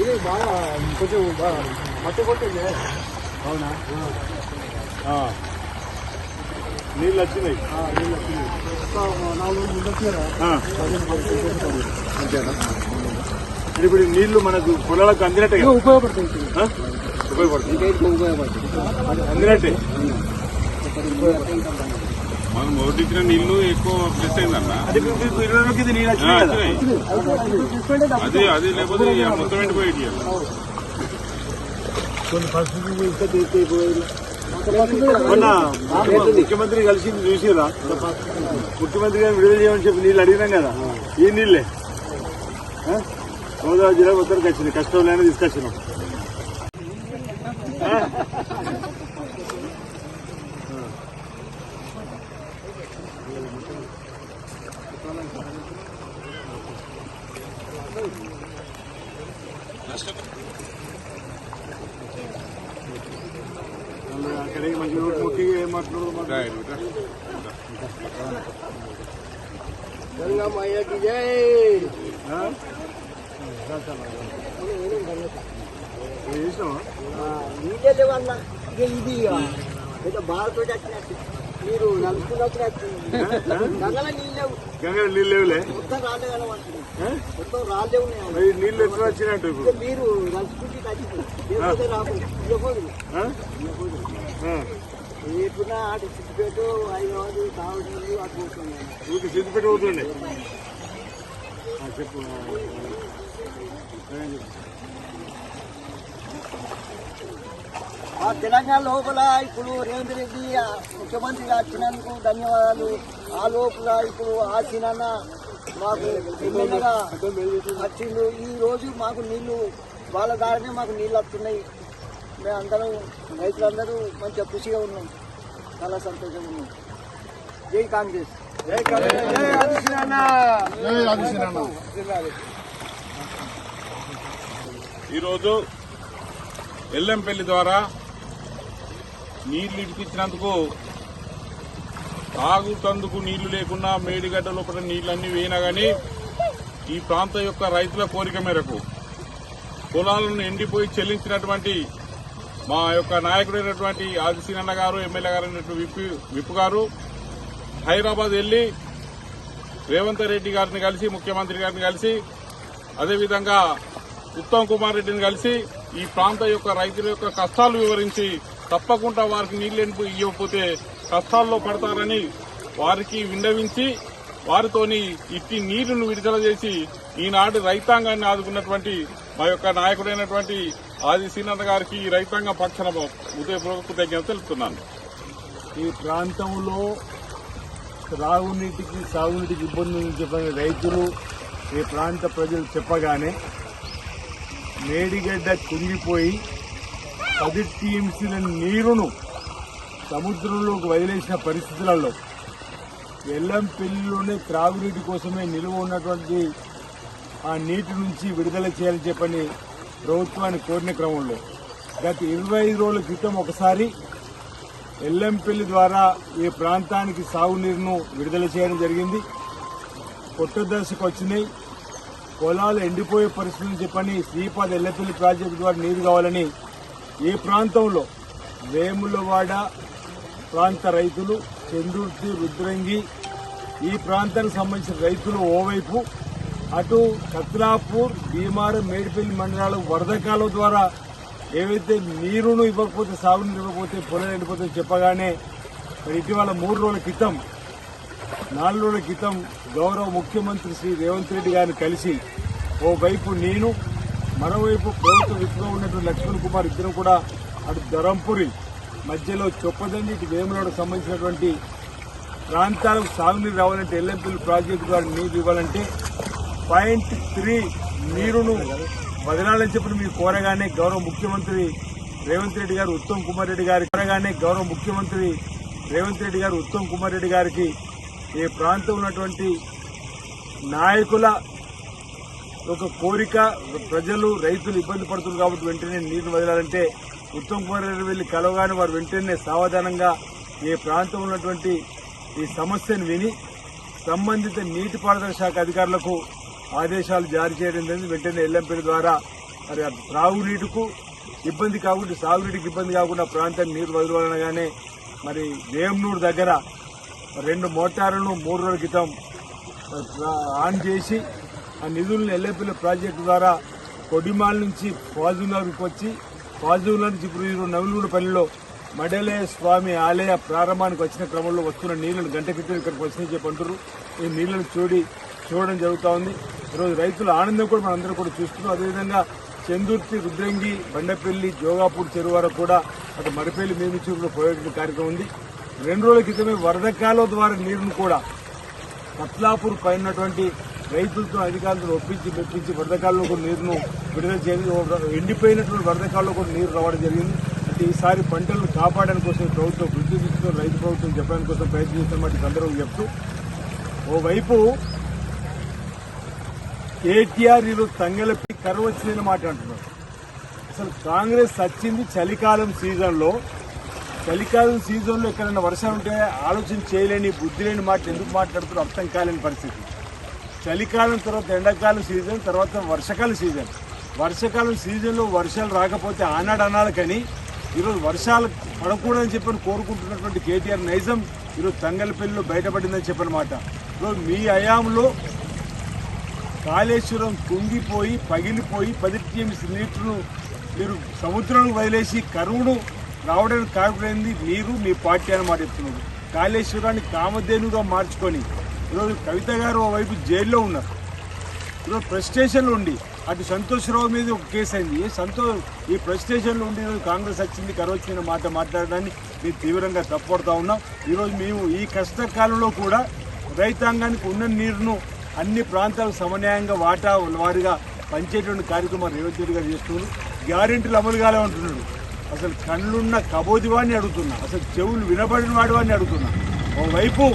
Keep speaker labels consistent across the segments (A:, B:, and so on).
A: ఇది బాగా కొంచెం బాగా మట్టి కొట్టింది. అవునా?
B: నీళ్ళు వచ్చినాయి. ఇప్పుడు ఈ నీళ్ళు మనకు పొలాలకు అందినట్టే?
A: ఉపయోగపడుతుంది?
B: అందినట్టే?
C: మనం ఓటించిన నీళ్ళు ఎక్కువ ప్లస్ అయిందన్న.
B: అది ఇప్పుడు
A: అది
C: లేకపోతే మొత్తం ఎండిపోయేది ఇక.
B: కొన్ని పరిస్థితులు ఇంకా
A: పరిస్థితి
B: మొన్న ముఖ్యమంత్రి కలిసి చూసిరా ముఖ్యమంత్రి గారిని విడుదల చేయమని చెప్పి నీళ్ళు అడిగినాం కదా. ఈ నీళ్ళే. గోదావరి జిల్లా మొత్తానికి వచ్చింది కష్టం లేని తీసుకొచ్చినాం ఆ? మళ్ళీ అక్కడికి మంచి రోడ్డు
C: రా.
A: గంగమ్మయ్యకి జై నీళ్ళే లేవన్న ఇది ఏదో బాధతో వచ్చినట్టు మీరు నలుపుకుని వచ్చినట్టు గంగల నీళ్ళు లేవు.
B: గంగా నీళ్ళు లేవులే
A: మొత్తం రాళ్ళే కలవంటుంది
B: ఆ?
A: మొత్తం రాళ్ళే ఉన్నాయి
B: నీళ్ళు ఎట్లా వచ్చినట్టు
A: మీరు నలుపుకుంటే తగ్గిపోయి ఇవ్వకూడదు
B: ఆ? ఆ.
A: ఎప్పుడున్నా అటు సిద్దిపేట హైదరాబాద్ కావడం అటు పోతున్నాను
B: ఊరికి సిద్ధిపెట్టి పోతుండే ఆ, చెప్పు ఆ, ఆ, ఏం చెప్పు.
A: ఆ తెలంగాణ లోపల ఇప్పుడు రేవంత్ రెడ్డి ముఖ్యమంత్రిగా వచ్చినందుకు ధన్యవాదాలు ఆ లోపల ఇప్పుడు ఆ సినన్న మాకు ఎమ్మెల్యేగా వచ్చిండు ఈ రోజు మాకు నీళ్ళు వాళ్ళ దారినే మాకు నీళ్ళు వస్తున్నాయి మేము అందరం రైతులందరూ మంచిగా ఖుషిగా ఉన్నాం. చాలా సంతోషంగా ఉన్నాం. జై కాంగ్రెస్.
B: జై.
C: ఈరోజు ఎల్లంపల్లి ద్వారా నీళ్ళు ఇడిపించినందుకు తాగుతందుకు నీళ్ళు లేకున్నా మేడిగడ్డ లోపల నీళ్ళన్నీ వేయినా గానీ ఈ ప్రాంతం యొక్క రైతుల కోరిక మేరకు పొలాలను ఎండిపోయి చెల్లించినటువంటి మా యొక్క నాయకుడైనటువంటి ఆదిశీనన్న గారు ఎమ్మెల్యే గారు అయినటువంటి విప్ విప్ గారు హైదరాబాద్ వెళ్ళి రేవంత్ రెడ్డి గారిని కలిసి ముఖ్యమంత్రి గారిని కలిసి అదేవిధంగా ఉత్తమ్ కుమార్ రెడ్డిని కలిసి ఈ ప్రాంత యొక్క రైతుల యొక్క కష్టాలు వివరించి తప్పకుండా వారికి నీళ్ళు ఇవ్వకపోతే కష్టాల్లో పడతారని వారికి విన్నవించి వారితోని ఇట్టి నీరును విడుదల చేసి ఈనాడు రైతాంగాన్ని ఆదుకున్నటువంటి మా యొక్క నాయకుడైనటువంటి ఆది సీనన్న గారికి ఈ రైతాంగ పక్షాన ఉదయపూర్వక తెలుపుతున్నాను.
B: ఈ ప్రాంతంలో త్రాగునీటికి సాగునీటికి ఇబ్బంది ఉందని చెప్పిన రైతులు ఈ ప్రాంత ప్రజలు చెప్పగానే మేడిగడ్డ కుంగిపోయి పది టీఎంసీల నీరును సముద్రంలోకి వదిలేసిన పరిస్థితులలో ఎల్లంపల్లిలోనే త్రాగునీటి కోసమే నిలువ ఉన్నటువంటి ఆ నీటి నుంచి విడుదల చేయాలని చెప్పని ప్రభుత్వాన్ని కోరిన క్రమంలో గత ఇరవై ఐదు రోజుల క్రితం ఒకసారి ఎల్లంపల్లి ద్వారా ఈ ప్రాంతానికి సాగునీరును విడుదల చేయడం జరిగింది. కొత్త దశకు వచ్చినాయి. పొలాలు ఎండిపోయే పరిస్థితులు చెప్పని శ్రీపాద ఎల్లపల్లి ప్రాజెక్టు ద్వారా నీరు కావాలని ఈ ప్రాంతంలో వేములవాడ ప్రాంత రైతులు చందుర్తి రుద్రంగి ఈ ప్రాంతానికి సంబంధించిన రైతులు ఓవైపు అటు కత్లాపూర్ భీమార్ మేడిపల్లి మండలాల వరద కాలువ ద్వారా ఏవైతే నీరును ఇవ్వకపోతే సాగునీరు ఇవ్వకపోతే పొలం ఎండిపోతే చెప్పగానే మరి ఇటీవల మూడు రోజుల క్రితం నాలుగు రోజుల క్రితం గౌరవ ముఖ్యమంత్రి శ్రీ రేవంత్ రెడ్డి గారిని కలిసి ఓవైపు నేను మరోవైపు ప్రభుత్వ విప్పుగా ఉన్నటువంటి లక్ష్మణ్ కుమార్ ఇద్దరు కూడా అటు ధరంపురి మధ్యలో చొప్పదండి ఇటు వేములకు సంబంధించినటువంటి ప్రాంతాలకు సాగునీరు రావాలంటే ఎల్లంపల్లి ప్రాజెక్టు ద్వారా నీరు ఇవ్వాలంటే పాయింట్ త్రీ నీరును వదలాలని చెప్పిన మీరు కోరగానే గౌరవ ముఖ్యమంత్రి రేవంత్ రెడ్డి గారు ఉత్తమ్ కుమార్ రెడ్డి గారి కోరగానే గౌరవ ముఖ్యమంత్రి రేవంత్ రెడ్డి గారు ఉత్తమ్ కుమార్ రెడ్డి గారికి ఈ ప్రాంతం ఉన్నటువంటి నాయకుల ఒక కోరిక ప్రజలు రైతులు ఇబ్బంది పడుతున్నారు కాబట్టి వెంటనే నీరు వదలాలంటే ఉత్తమ్ కుమార్ రెడ్డి వెళ్ళి కలవగానే వారు వెంటనే సావధానంగా ఈ ప్రాంతంలో ఉన్నటువంటి ఈ సమస్యను విని సంబంధిత నీటిపారుదల శాఖ అధికారులకు ఆదేశాలు జారీ చేయడం జరిగింది. వెంటనే ఎల్ఎంపీల ద్వారా మరి ఆ త్రాగునీటికు ఇబ్బంది కాకుండా సాగునీటికి ఇబ్బంది కాకుండా ప్రాంతానికి నీరు వదలనగానే మరి వేమనూరు దగ్గర రెండు మోటార్లను మూడు రోజుల క్రితం ఆన్ చేసి ఆ నిధులను ఎల్ఎంపీల ప్రాజెక్టు ద్వారా కొడిమాల నుంచి ఫాజునగర్కి వచ్చి ఫాజునగర్ నుంచి ఇప్పుడు ఈరోజు నవలూరుపల్లిలో మడలే స్వామి ఆలయ ప్రారంభానికి వచ్చిన క్రమంలో వస్తున్న నీళ్ళను గంట క్రితం ఇక్కడికి వచ్చినాయి చెప్పి అంటారు ఈ నీళ్ళను చూడి చూడడం జరుగుతూ ఉంది ఈరోజు రైతుల ఆనందం కూడా మనం అందరూ కూడా చూస్తున్నాం. అదేవిధంగా చందుర్తి రుద్రంగి బండపల్లి జోగాపూర్ చెరువు వరకు కూడా అటు మేము చూపులో పోయేటువంటి కార్యక్రమం ఉంది. రెండు రోజుల క్రితమే వరద కాలువ ద్వారా నీరును కూడా పత్లాపూర్ పైన ఉన్నటువంటి రైతులతో అధికారులను ఒప్పించి మెప్పించి వరదకాల్లో కూడా నీరును విడుదల చేయాలి ఎండిపోయినటువంటి వరదకాల్లో కూడా నీరు రావడం జరిగింది. అంటే ఈసారి పంటలను కాపాడడం కోసం ప్రభుత్వం కృషి రైతు ప్రభుత్వం చెప్పడానికి కోసం ప్రయత్నం సందర్భం చెప్తూ ఓవైపు కేటీఆర్ ఈరోజు తంగెలపి కరువు వచ్చిందని మాట అంటున్నారు. అసలు కాంగ్రెస్ వచ్చింది చలికాలం సీజన్లో. చలికాలం సీజన్లో ఎక్కడైనా వర్షాలు ఉంటే ఆలోచన చేయలేని బుద్ధి లేని మాట ఎందుకు మాట్లాడుతున్నారు? అర్థం కాలేని పరిస్థితి. చలికాలం తర్వాత ఎండాకాలం సీజన్ తర్వాత వర్షకాల సీజన్. వర్షాకాలం సీజన్లో వర్షాలు రాకపోతే ఆనాడు అనాలి కానీ ఈరోజు వర్షాలు పడకూడదని చెప్పని కోరుకుంటున్నటువంటి కేటీఆర్ నైజం ఈరోజు తంగలపల్లిలో బయటపడిందని చెప్పనమాట ఈరోజు మీ హయాంలో కాళేశ్వరం కుంగిపోయి పగిలిపోయి పది టీఎంసీ నీటిను మీరు సముద్రంలో వదిలేసి కరువును రావడానికి కారణమైంది మీరు మీ పార్టీ అని మాట చెప్తున్నారు. కాళేశ్వరాన్ని కామధేనుగా మార్చుకొని ఈరోజు కవిత గారు వైపు జైల్లో ఉన్నారు. ఈరోజు ప్రెస్ స్టేషన్లో ఉండి అటు సంతోష్రావు మీద ఒక కేసు అయింది. ఏ సంతోష్ ఈ ప్రెస్ స్టేషన్లో ఉండి ఈరోజు కాంగ్రెస్ వచ్చింది కరువు మాట మాట్లాడడాన్ని మేము తీవ్రంగా తప్పడుతూ ఉన్నాం. ఈరోజు మేము ఈ కష్టకాలంలో కూడా రైతాంగానికి ఉన్న నీరును అన్ని ప్రాంతాలు సమన్యాయంగా వాటా వారిగా పంచేటువంటి కార్యక్రమం రేవంత్ రెడ్డి గారు చేస్తున్నారు. గ్యారెంటీలు అమలు ఉంటున్నాడు అసలు కళ్ళున్న కబోది వాడిని అడుగుతున్నా. అసలు చెవులు వినబడిన వాడి వాడిని అడుగుతున్నా. ఓవైపు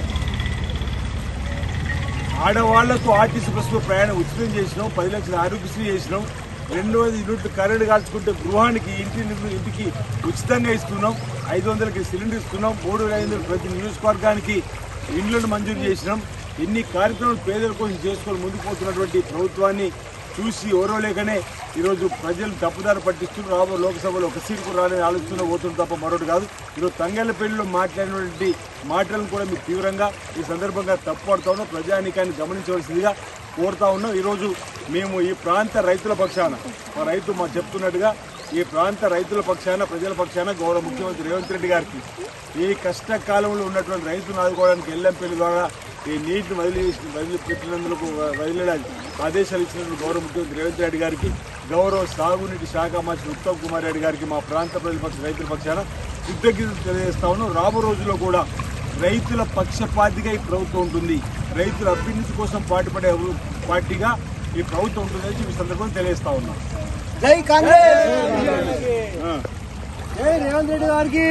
B: ఆడవాళ్ళకు ఆర్టీసీ బస్సులో ప్రయాణం ఉచితం చేసినాం పది లక్షల ఆరోగ్యశ్రీ చేసినాం రెండవది యూనిట్లు కరెంటు కాల్చుకుంటే గృహానికి ఇంటి ఇంటికి ఉచితంగా ఇస్తున్నాం ఐదు వందలకి సిలిండర్ ఇస్తున్నాం మూడు వేల ఐదు వందలు ప్రతి నియోజకవర్గానికి ఇండ్లను మంజూరు చేసినాం. ఎన్ని కార్యక్రమాలు పేదల కోసం చేసుకొని ముందుకు పోతున్నటువంటి ప్రభుత్వాన్ని చూసి ఎవరో లేకనే ఈరోజు ప్రజలు తప్పుదారి పట్టిస్తూ రాబో లోక్సభలో ఒక సీటుకు రాలని ఆలోచన పోతుంది తప్ప మరొకటి కాదు. ఈరోజు తంగెళ్ళపల్లిలో మాట్లాడినటువంటి మాటలను కూడా మీరు తీవ్రంగా ఈ సందర్భంగా తప్పుపడతా ఉన్నాం. ప్రజానికాన్ని గమనించవలసిందిగా కోరుతా ఉన్నాం. ఈరోజు మేము ఈ ప్రాంత రైతుల పక్షాన మా రైతు మా చెప్తున్నట్టుగా ఈ ప్రాంత రైతుల పక్షాన ప్రజల పక్షాన గౌరవ ముఖ్యమంత్రి రేవంత్ రెడ్డి గారికి ఈ కష్టకాలంలో ఉన్నటువంటి రైతును ఆదుకోవడానికి ఎల్లంపల్లి ద్వారా ఈ నీటిని వదిలి వదిలిపెట్టినందుకు వదిలేడానికి ఆదేశాలు ఇచ్చినందుకు గౌరవ ముఖ్యమంత్రి రేవంత్ రెడ్డి గారికి గౌరవ సాగునీటి శాఖ మంత్రి ఉత్తమ్ కుమార్ రెడ్డి గారికి మా ప్రాంత ప్రజల పక్ష రైతుల పక్షాన కృతజ్ఞతలు తెలియజేస్తా ఉన్నాం రాబో రోజుల్లో కూడా రైతుల పక్షపాతిగా ఈ ప్రభుత్వం ఉంటుంది. రైతుల అభ్యున్నతి కోసం పాటుపడే పార్టీగా ఈ ప్రభుత్వం ఉంటుందని ఈ సందర్భంగా తెలియజేస్తా ఉన్నాం.
A: జై కాంగ్రెస్. జై రేవంత్ రెడ్డి గారికి!